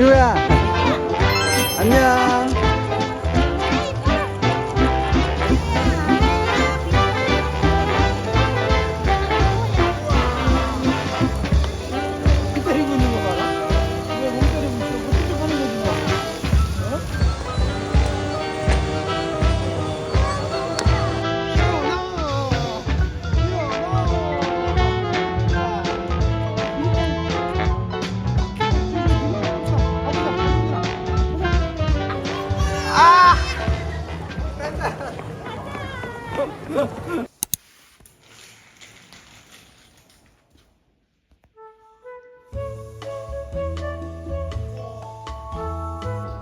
지우야. 안녕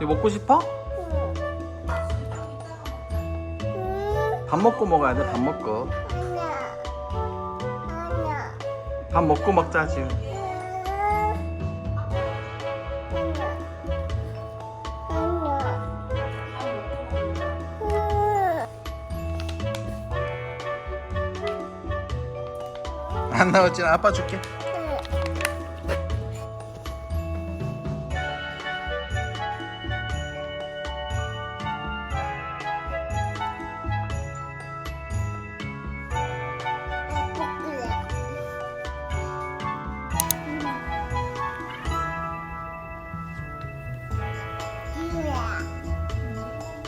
이거 먹고 싶어? 밥 먹고 먹어야 돼, 밥 먹고. 밥 먹고 먹자, 지금. 안 나왔지? 아빠 줄게.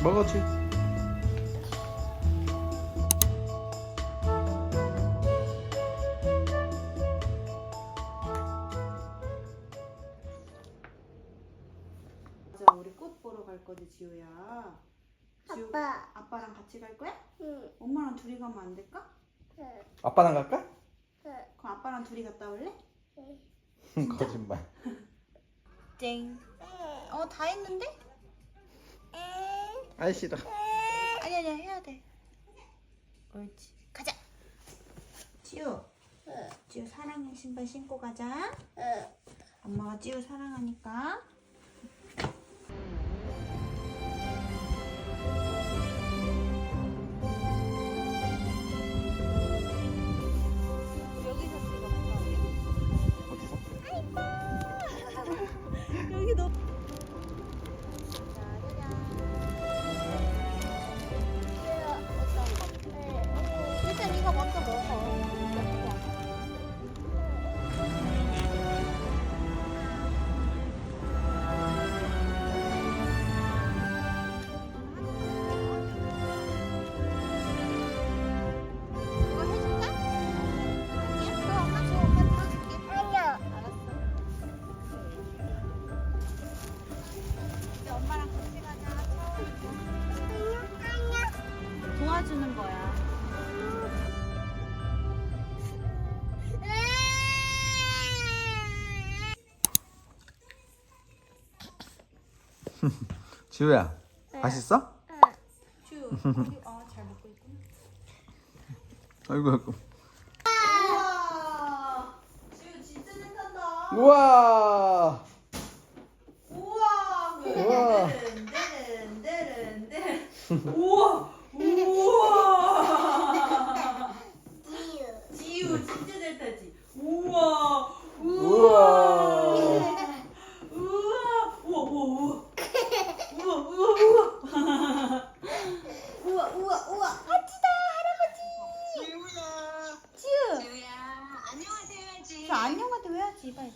먹었지? 자, 우리 꽃 보러 갈 거지, 지우야. 지우, 아빠. 아빠랑 같이 갈 거야? 응. 엄마랑 둘이 가면 안 될까? 아빠랑 갈까? 그럼 아빠랑 둘이 갔다 올래? 거짓말. 땡. 어, 다 했는데? 아이 싫어. 아니, 아니, 해야 돼. 옳지. 가자. 지우. 지우 사랑해 신발 신고 가자. 엄마가 지우 사랑하니까. 지우야, 맛있어? 주. 어, 잘 먹고 있구나. 아이고 아이고. 우와. 주 진짜 생각난다. 우와. 우와. 우와. 데른 데른 데른. 우와. 우와. 지우 진짜 잘 타지. 우와. 우와. 우와. 우와. 우와 우와. 우와 우와 우와. 우와 우와 우와. 아치다 할아버지. 지우. 지우야, 안녕하세요, 저 안녕한테 왜 하지? 빨리.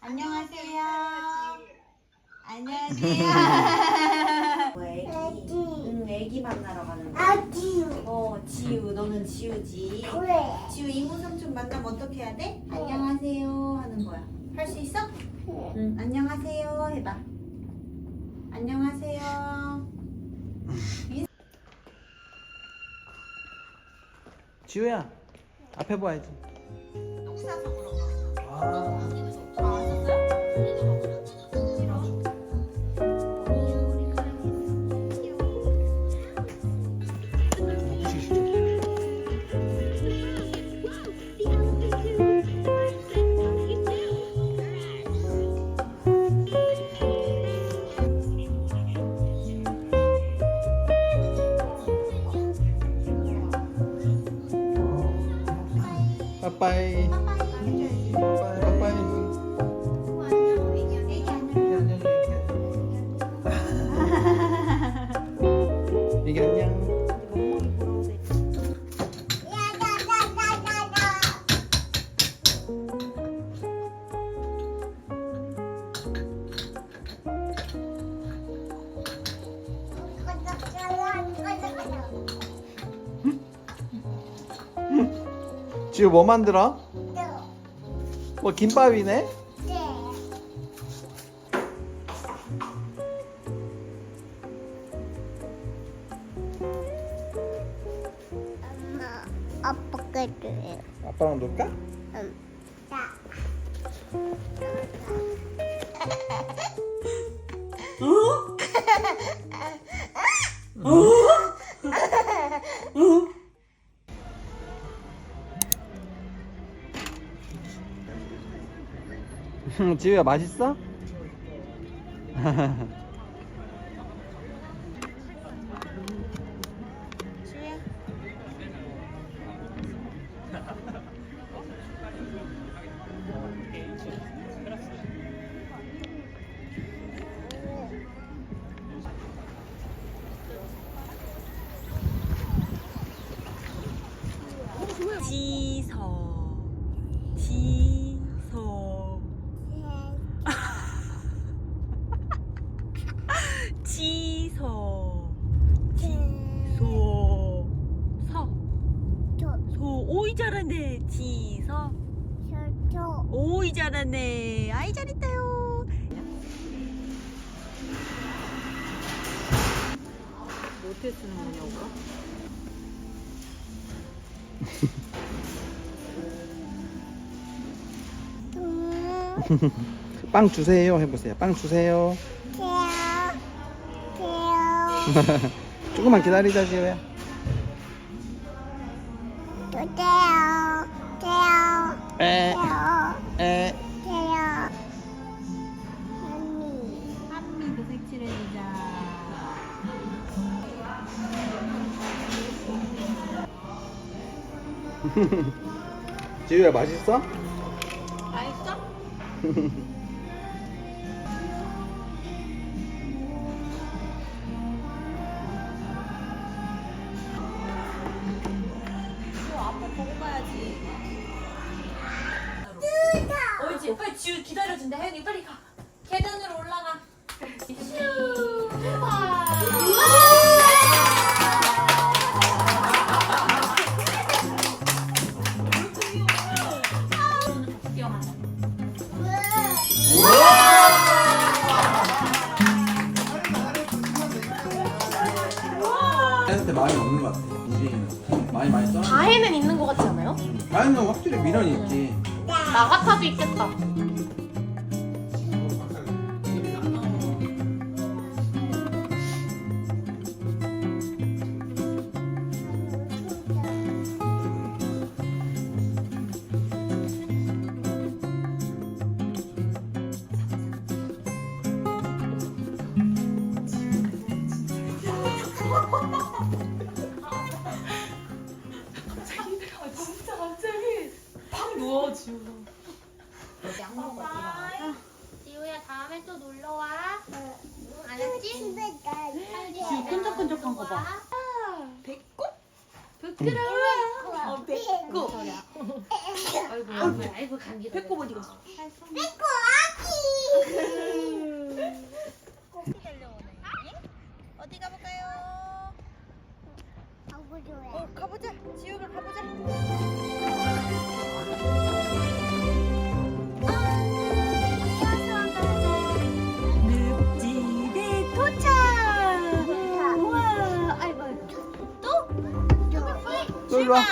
안녕하세요. 안녕하세요. 애기. 응, 애기 만나러 가는 거야. 아지우. 어, 지우. 너는 지우지. 그래. 지우 이모 삼촌 만나면 어떻게 해야 돼? 안녕하세요 하는 거야. 할 수 있어? 응. 안녕하세요 해봐. 안녕하세요. 지우야, 앞에 봐야지. 옥사석으로. 아. 빠빠이. 빠빠이 해줘야지. 지우 뭐 만들어? 뭐 김밥이네? 엄마, 아빠가 줘요. 아빠랑 놀까? 응. 자. 지우야 맛있어? 지서. 지소 서. 소. 오이 잘하네 지서. 오이 잘하네. 아이 잘했다요. 어떻게 쓰는 거냐고? 빵 주세요. 해보세요. 빵 주세요 조금만 기다리자 지우야 주세요 개요 에, 개요 에. 개요 언니 한미도 색칠해주자. 지우야 맛있어? 맛있어? 옳지. 빨리 지우 기다려준다. 혜연이 빨리 가. 계단으로 올라가. 슈. 애한테 많이 없는 것 같아 우리는 많이 많이 써 다해는 있는 것 같지 않아요? 많이는 확실히 미련이 있지 나 같아도 있겠다. 지우 야 다음에 또 놀러 와. 알았지? 지금 끈적끈적한 거 봐. 부끄러워. 배꼽 아이고 아이고, 아이고 감기. 배꼽 어디 갔어? 배꼽 是吧